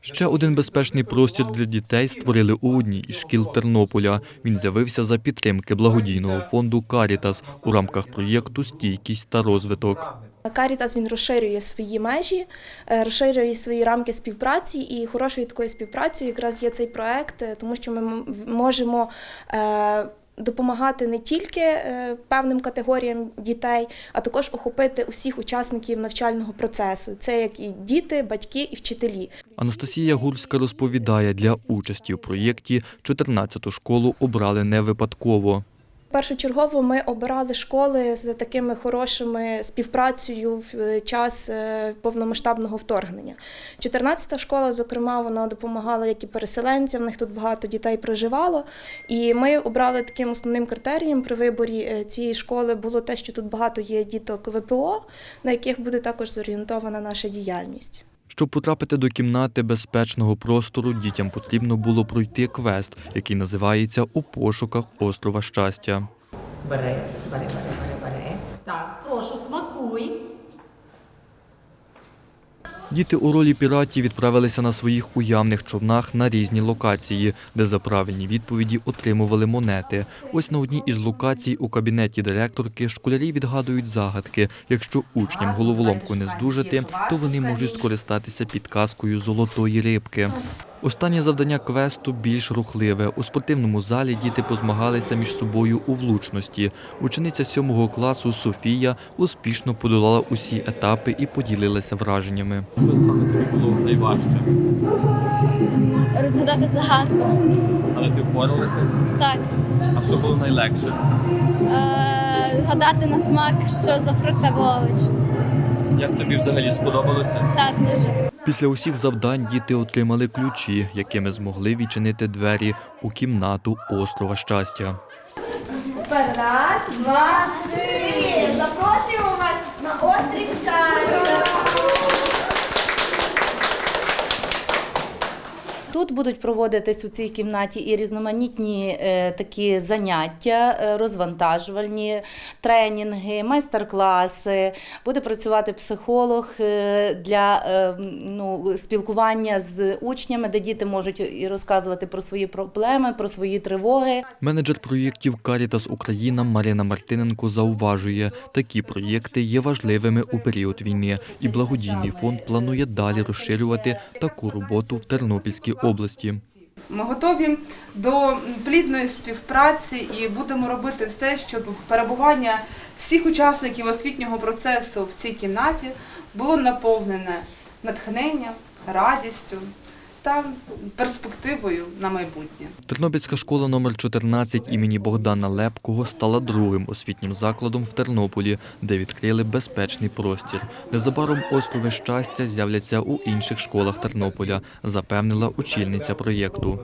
Ще один безпечний простір для дітей створили у одній із шкіл Тернополя. Він з'явився за підтримки благодійного фонду Карітас у рамках проєкту Стійкість та розвиток. Карітас він розширює свої межі, е, розширює свої рамки співпраці, і хорошою такою співпрацею якраз є цей проект, е, тому що ми м- можемо. Допомагати не тільки е, певним категоріям дітей, а також охопити усіх учасників навчального процесу. Це як і діти, батьки і вчителі. Анастасія Гурська розповідає, для участі у проєкті 14-ту школу обрали не випадково. Першочергово ми обирали школи з такими хорошими співпрацею в е, час е, повномасштабного вторгнення. 14-та школа, зокрема, вона допомагала як і переселенцям, в них тут багато дітей проживало. І ми обрали таким основним критерієм при виборі е, цієї школи було те, що тут багато є діток ВПО, на яких буде також зорієнтована наша діяльність. Щоб потрапити до кімнати безпечного простору, дітям потрібно було пройти квест, який називається У пошуках острова щастя. Бери, бери, бери, бери, бери. Так, прошу, смакуй. Діти у ролі піратів відправилися на своїх уявних човнах на різні локації, де за правильні відповіді отримували монети. Ось на одній із локацій у кабінеті директорки школярі відгадують загадки. Якщо учням головоломку не здужати, то вони можуть скористатися підказкою золотої рибки. Останнє завдання квесту більш рухливе. У спортивному залі діти позмагалися між собою у влучності. Учениця сьомого класу Софія успішно подолала усі етапи і поділилася враженнями. Що саме тобі було найважче? розгадати загадку. Але ти впоралася? Так. А що було найлегше? Е, гадати на смак, що за фрукт або овоч. Як тобі взагалі сподобалося? Так, дуже. Після усіх завдань діти отримали ключі, якими змогли відчинити двері у кімнату острова щастя. Раз, два, три. Запрошуємо вас на острів щастя. Тут будуть проводитись у цій кімнаті і різноманітні е, такі заняття, е, розвантажувальні тренінги, майстер-класи. Буде працювати психолог е, для ну, спілкування з учнями, де діти можуть і розказувати про свої проблеми, про свої тривоги. Менеджер проєктів Карітас Україна Марина Мартиненко зауважує, такі проєкти є важливими у період війни, і благодійний фонд планує далі розширювати таку роботу в Тернопільській області. Ми готові до плідної співпраці і будемо робити все, щоб перебування всіх учасників освітнього процесу в цій кімнаті було наповнене натхненням, радістю та перспективою на майбутнє. Тернопільська школа номер 14 імені Богдана Лепкого стала другим освітнім закладом в Тернополі, де відкрили безпечний простір. Незабаром острови щастя з'являться у інших школах Тернополя, запевнила очільниця проєкту.